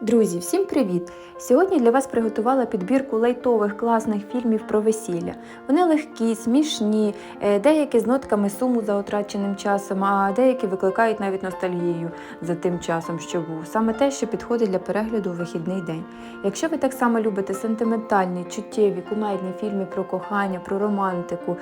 Друзі, всім привіт! Сьогодні для вас приготувала підбірку лайтових класних фільмів про весілля. Вони легкі, смішні, е, деякі з нотками суму за утраченим часом, а деякі викликають навіть ностальгію за тим часом, що був. Саме те, що підходить для перегляду у вихідний день. Якщо ви так само любите сентиментальні, чуттєві, кумедні фільми про кохання, про романтику,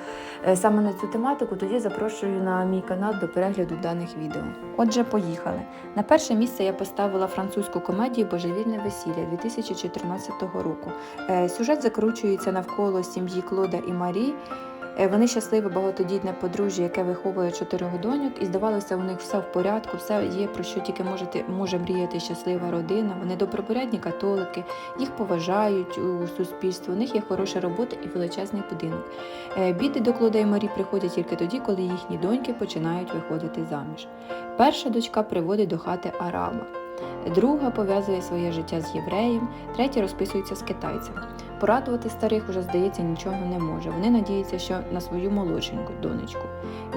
е, саме на цю тематику, тоді запрошую на мій канал до перегляду даних відео. Отже, поїхали. На перше місце я поставила французьку комедію Божевільне весілля 2014 року. Е, Сюжет закручується навколо сім'ї Клода і Марі. Е, Вони щасливе багатодітне подружжя, яке виховує чотирьох доньок, і здавалося, у них все в порядку, все є про що тільки можете, може мріяти щаслива родина. Вони добропорядні католики, їх поважають у суспільстві. У них є хороша робота і величезний будинок. Е, Біди до Клода і Марі приходять тільки тоді, коли їхні доньки починають виходити заміж. Перша дочка приводить до хати араба. Друга пов'язує своє життя з євреєм, третя розписується з китайцем. Порадувати старих уже, здається, нічого не може. Вони надіються, що на свою молодшеньку донечку.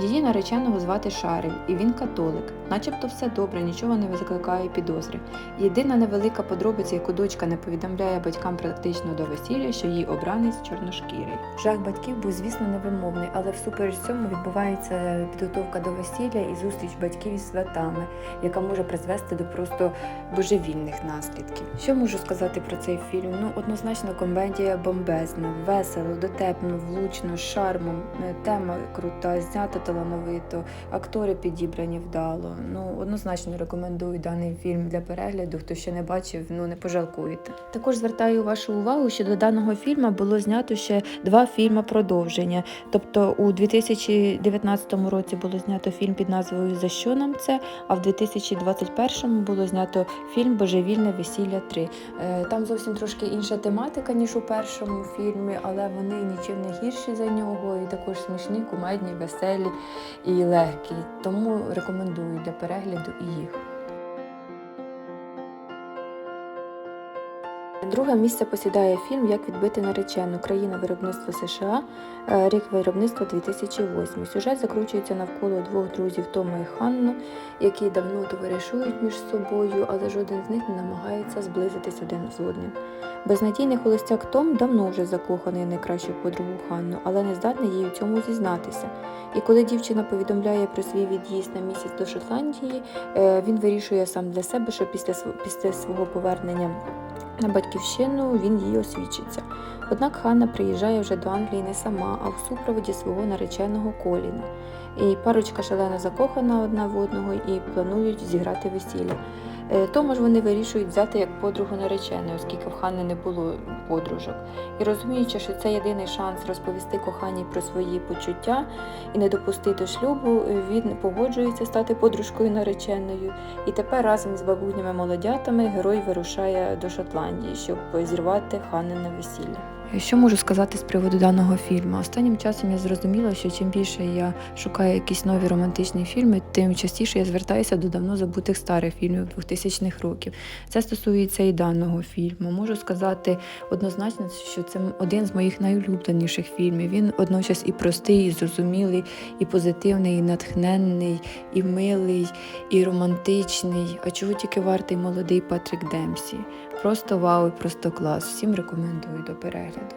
Її нареченого звати Шарель, і він католик. Начебто все добре, нічого не викликає підозри. Єдина невелика подробиця, яку дочка не повідомляє батькам практично до весілля, що її обранець чорношкірий. Жах батьків був, звісно, невимовний, але всупереч цьому відбувається підготовка до весілля і зустріч батьків із святами, яка може призвести до просто божевільних наслідків. Що можу сказати про цей фільм? Ну, однозначно, комедія бомбезна, весело, дотепно, влучно, шармом. Е, Тема крута, знята талановито, актори підібрані вдало. Ну, однозначно рекомендую даний фільм для перегляду. Хто ще не бачив, ну не пожалкуєте. Також звертаю вашу увагу, що до даного фільму було знято ще два фільми продовження. Тобто у 2019 році було знято фільм під назвою За що нам це? А в 2021 було знято фільм Божевільне весілля 3. Е, Там зовсім трошки інша тематика, ніж у першому фільмі, але вони нічим не гірші за нього, і також смішні, кумедні, веселі і легкі. Тому рекомендую для перегляду і їх. Друге місце посідає фільм Як відбити наречену країна виробництва США, е, рік виробництва 2008. Сюжет закручується навколо двох друзів Тома і Ханну, які давно товаришують між собою, але жоден з них не намагається зблизитись один з одним. Безнадійний холостяк Том давно вже закоханий найкращу подругу Ханну, але не здатний їй у цьому зізнатися. І коли дівчина повідомляє про свій від'їзд на місяць до Шотландії, е, він вирішує сам для себе, що після свого повернення на батьківщину він їй освічиться. Однак Ханна приїжджає вже до Англії не сама, а в супроводі свого нареченого Коліна. І парочка шалено закохана одна в одного і планують зіграти весілля. Е, Тому ж вони вирішують взяти як подругу нареченої, оскільки в Ханни не було подружок. І розуміючи, що це єдиний шанс розповісти коханій про свої почуття і не допустити шлюбу, він погоджується стати подружкою нареченою. І тепер разом з бабунями молодятами герой вирушає до Шотландії, щоб зірвати Ханнине весілля. Що можу сказати з приводу даного фільму? Останнім часом я зрозуміла, що чим більше я шукаю якісь нові романтичні фільми, тим частіше я звертаюся до давно забутих старих фільмів 2000-х років. Це стосується і даного фільму. Можу сказати однозначно, що це один з моїх найулюбленіших фільмів. Він одночас і простий, і зрозумілий, і позитивний, і натхненний, і милий, і романтичний. А чого тільки вартий молодий Патрік Демсі? Просто вау, і просто клас. Всім рекомендую до перегляду.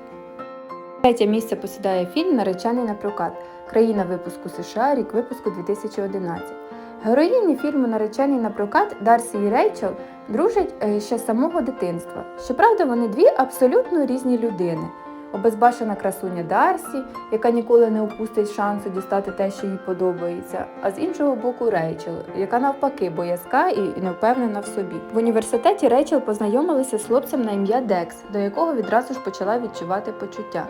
Третє місце посідає фільм Наречений на прокат. Країна випуску США, рік випуску 2011. Героїні фільму Наречений на прокат Дарсі і Рейчел дружать е, ще з самого дитинства. Щоправда, вони дві абсолютно різні людини. Обезбашена красуня Дарсі, яка ніколи не упустить шансу дістати те, що їй подобається, а з іншого боку Рейчел, яка навпаки боязка і не впевнена в собі. В університеті Рейчел познайомилася з хлопцем на ім'я Декс, до якого відразу ж почала відчувати почуття.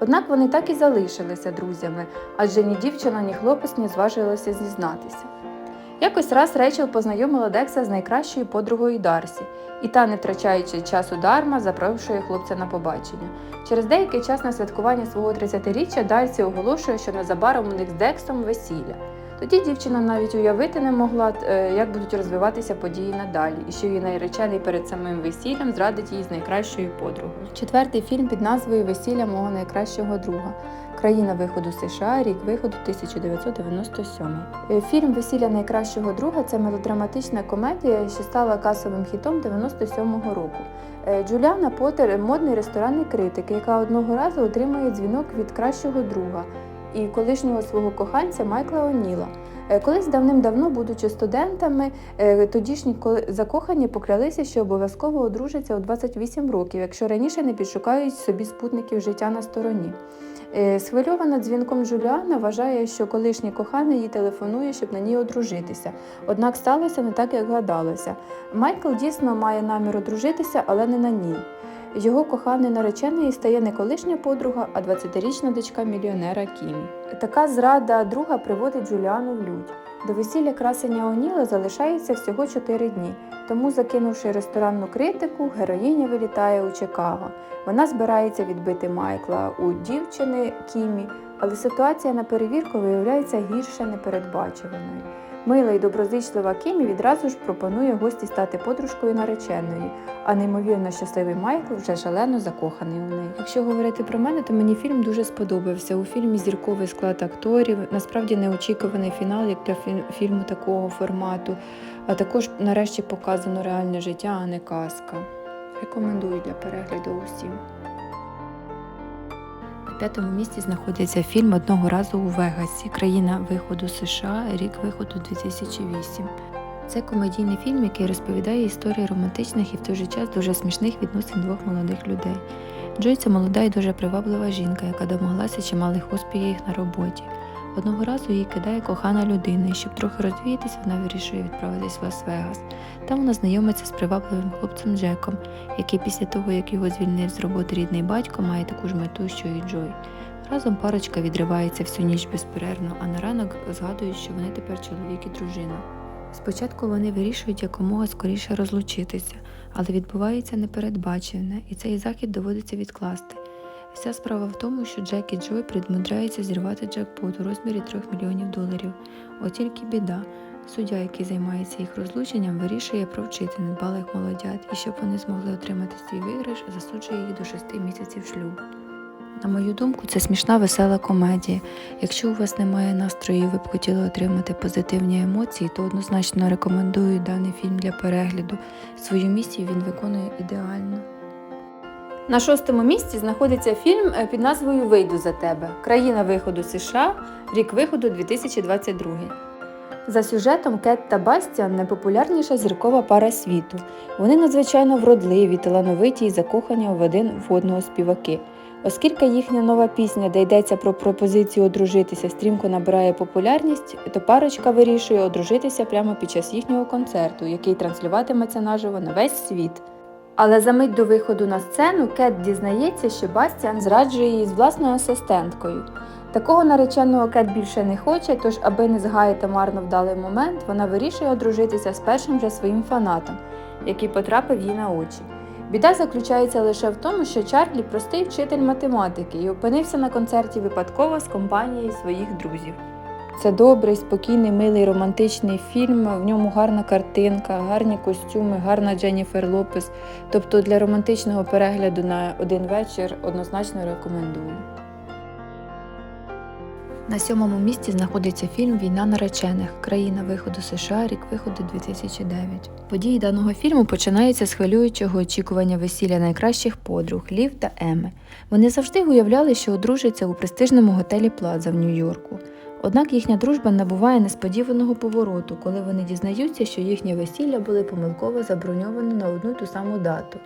Однак вони так і залишилися друзями, адже ні дівчина, ні хлопець не зважилися зізнатися. Якось раз Рейчел познайомила Декса з найкращою подругою Дарсі, і та, не втрачаючи часу дарма, запрошує хлопця на побачення. Через деякий час на святкування свого 30-річчя Дарсі оголошує, що незабаром у них з Дексом весілля. Тоді дівчина навіть уявити не могла, е, як будуть розвиватися події надалі, і що її наречений перед самим весіллям зрадить її з найкращою подругою. Четвертий фільм під назвою Весілля мого найкращого друга. Країна виходу США, рік виходу 1997. Е, Фільм Весілля найкращого друга це мелодраматична комедія, що стала касовим хітом 97-го року. Е, Джуліана Поттер – модний ресторанний критик, яка одного разу отримує дзвінок від кращого друга і колишнього свого коханця Майкла О'Ніла. Е, Колись давним-давно, будучи студентами, е, тодішні закохані поклялися, що обов'язково одружаться у 28 років, якщо раніше не підшукають собі спутників життя на стороні. Е, Схвильована дзвінком Джуліана вважає, що колишній коханий їй телефонує, щоб на ній одружитися. Однак сталося не так, як гадалося. Майкл дійсно має намір одружитися, але не на ній. Його коханий наречений стає не колишня подруга, а 20-річна дочка мільйонера Кімі. Така зрада друга приводить Джуліану в лють. До весілля красення Оніла залишається всього 4 дні, тому, закинувши ресторанну критику, героїня вилітає у Чикаго. Вона збирається відбити Майкла у дівчини Кімі, але ситуація на перевірку виявляється гірше непередбачуваною. Мила й доброзичлива Кімі відразу ж пропонує гості стати подружкою нареченої, а неймовірно щасливий Майкл вже шалено закоханий у неї. Якщо говорити про мене, то мені фільм дуже сподобався. У фільмі зірковий склад акторів, насправді неочікуваний фінал, як для фі- фільму такого формату. А також нарешті показано реальне життя, а не казка. Рекомендую для перегляду усім. П'ятому місці знаходиться фільм Одного разу у Вегасі, країна виходу США, рік виходу 2008. Це комедійний фільм, який розповідає історії романтичних і в той же час дуже смішних відносин двох молодих людей. Джой це молода і дуже приваблива жінка, яка домоглася чималих успіхів на роботі. Одного разу її кидає кохана людина, і щоб трохи розвіятись, вона вирішує відправитись в Лас-Вегас. Там вона знайомиться з привабливим хлопцем Джеком, який після того, як його звільнив з роботи рідний батько, має таку ж мету, що і Джой. Разом парочка відривається всю ніч безперервно, а на ранок згадують, що вони тепер чоловік і дружина. Спочатку вони вирішують якомога скоріше розлучитися, але відбувається непередбачене, і цей захід доводиться відкласти. Вся справа в тому, що Джек і Джой примудряються зірвати джекпот у розмірі 3 мільйонів доларів. От тільки біда. Суддя, який займається їх розлученням, вирішує провчити недбалих молодят і щоб вони змогли отримати свій виграш, засуджує їх до 6 місяців шлюбу. На мою думку, це смішна весела комедія. Якщо у вас немає настрою і ви б хотіли отримати позитивні емоції, то однозначно рекомендую даний фільм для перегляду. Свою місію він виконує ідеально. На шостому місці знаходиться фільм е, під назвою Вийду за тебе. Країна виходу США, рік виходу 2022. За сюжетом Кет та Бастіан найпопулярніша зіркова пара світу. Вони надзвичайно вродливі, талановиті і закохані в один в одного співаки. Оскільки їхня нова пісня, де йдеться про пропозицію одружитися, стрімко набирає популярність, то парочка вирішує одружитися прямо під час їхнього концерту, який транслюватиметься наживо на весь світ. Але за мить до виходу на сцену Кет дізнається, що Бастіан зраджує її з власною асистенткою. Такого нареченого Кет більше не хоче, тож, аби не згаяти марно вдалий момент, вона вирішує одружитися з першим же своїм фанатом, який потрапив їй на очі. Біда заключається лише в тому, що Чарлі простий вчитель математики і опинився на концерті випадково з компанією своїх друзів. Це добрий, спокійний, милий, романтичний фільм. В ньому гарна картинка, гарні костюми, гарна Дженніфер Лопес. Тобто для романтичного перегляду на один вечір однозначно рекомендую. На сьомому місці знаходиться фільм Війна наречених. Країна виходу США, рік виходу 2009. Події даного фільму починаються з хвилюючого очікування весілля найкращих подруг Лів та Еми. Вони завжди уявляли, що одружаться у престижному готелі Плаза в Нью-Йорку. Однак їхня дружба набуває несподіваного повороту, коли вони дізнаються, що їхнє весілля були помилково заброньовано на одну ту саму дату.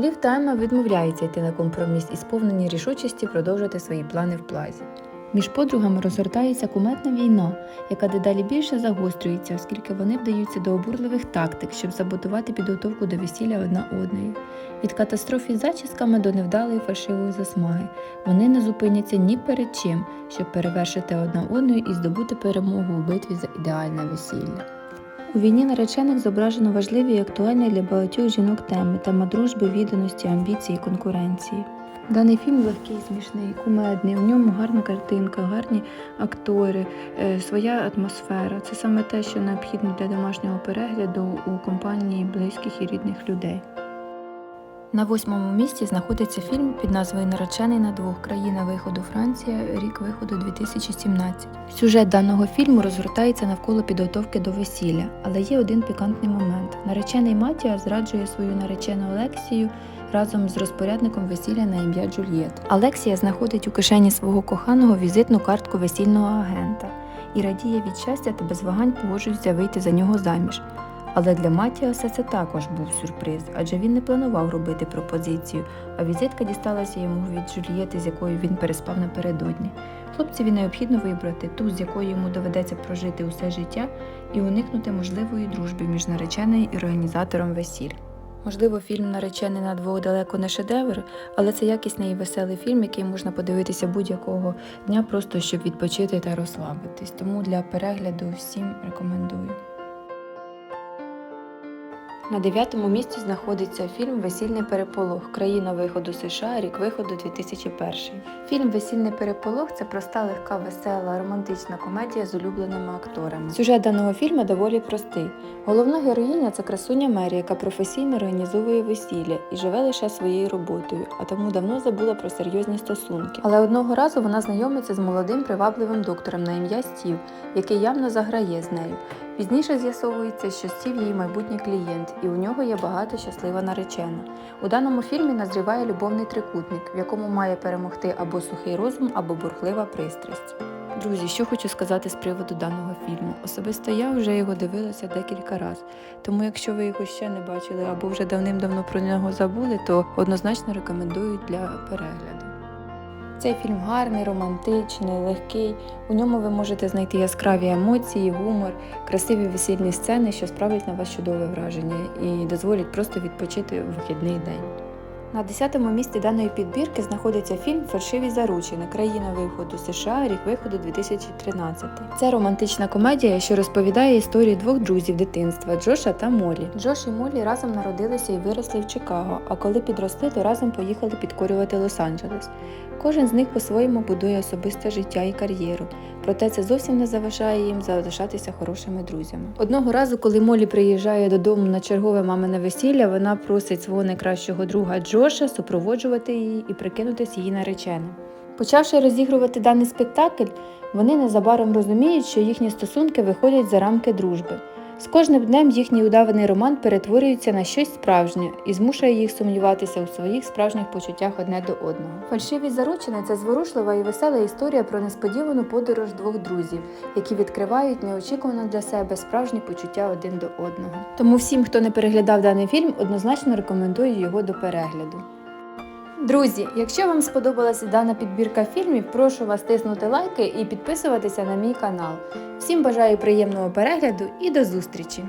Лів та відмовляється йти на компроміс і сповнені рішучості продовжити свої плани в плазі. Між подругами розгортається куметна війна, яка дедалі більше загострюється, оскільки вони вдаються до обурливих тактик, щоб заботувати підготовку до весілля одна одної. Від катастроф із зачісками до невдалої фальшивої засмаги вони не зупиняться ні перед чим, щоб перевершити одна одну і здобути перемогу у битві за ідеальне весілля. У війні наречених зображено важливі і актуальні для багатьох жінок теми тема дружби, відданості, амбіції і конкуренції. Даний фільм легкий, смішний, кумедний. У ньому гарна картинка, гарні актори, е, своя атмосфера. Це саме те, що необхідно для домашнього перегляду у компанії близьких і рідних людей. На восьмому місці знаходиться фільм під назвою Наречений на двох країна виходу Франція, рік виходу 2017. Сюжет даного фільму розгортається навколо підготовки до весілля, але є один пікантний момент. Наречений Матія зраджує свою наречену Олексію разом з розпорядником весілля на ім'я Джульєт. Алексія знаходить у кишені свого коханого візитну картку весільного агента і радіє від щастя та без вагань погоджується вийти за нього заміж. Але для Матіаса це також був сюрприз, адже він не планував робити пропозицію, а візитка дісталася йому від Джульєти, з якою він переспав напередодні. Хлопцеві необхідно вибрати ту, з якою йому доведеться прожити усе життя, і уникнути можливої дружби між нареченою і організатором весіль. Можливо, фільм Наречений на двох далеко не шедевр, але це якісний і веселий фільм, який можна подивитися будь-якого дня, просто щоб відпочити та розслабитись. Тому для перегляду всім рекомендую. На дев'ятому місці знаходиться фільм Весільний переполох. Країна виходу США, рік виходу 2001. Фільм Весільний переполох це проста, легка, весела, романтична комедія з улюбленими акторами. Сюжет даного фільму доволі простий. Головна героїня це красуня Мері, яка професійно організовує весілля і живе лише своєю роботою, а тому давно забула про серйозні стосунки. Але одного разу вона знайомиться з молодим привабливим доктором на ім'я Стів, який явно заграє з нею. Пізніше з'ясовується, що Стів її майбутній клієнт, і у нього є багато щаслива наречена. У даному фільмі назріває любовний трикутник, в якому має перемогти або сухий розум, або бурхлива пристрасть. Друзі, що хочу сказати з приводу даного фільму. Особисто я вже його дивилася декілька разів. Тому, якщо ви його ще не бачили або вже давним-давно про нього забули, то однозначно рекомендую для перегляду. Цей фільм гарний, романтичний, легкий. У ньому ви можете знайти яскраві емоції, гумор, красиві весільні сцени, що справлять на вас чудове враження і дозволять просто відпочити вихідний день. На 10-му місці даної підбірки знаходиться фільм Фальшиві заручини. Країна виходу США, рік виходу 2013. Це романтична комедія, що розповідає історію двох друзів дитинства Джоша та Молі. Джош і Молі разом народилися і виросли в Чикаго, а коли підросли, то разом поїхали підкорювати Лос-Анджелес. Кожен з них по-своєму будує особисте життя і кар'єру, проте це зовсім не заважає їм залишатися хорошими друзями. Одного разу, коли Молі приїжджає додому на чергове мамине весілля, вона просить свого найкращого друга Джоша супроводжувати її і прикинутись її нареченим. Почавши розігрувати даний спектакль, вони незабаром розуміють, що їхні стосунки виходять за рамки дружби. З кожним днем їхній удаваний роман перетворюється на щось справжнє і змушує їх сумніватися у своїх справжніх почуттях одне до одного. Фальшиві заручини це зворушлива і весела історія про несподівану подорож двох друзів, які відкривають неочікувано для себе справжні почуття один до одного. Тому всім, хто не переглядав даний фільм, однозначно рекомендую його до перегляду. Друзі, якщо вам сподобалася дана підбірка фільмів, прошу вас тиснути лайки і підписуватися на мій канал. Всім бажаю приємного перегляду і до зустрічі!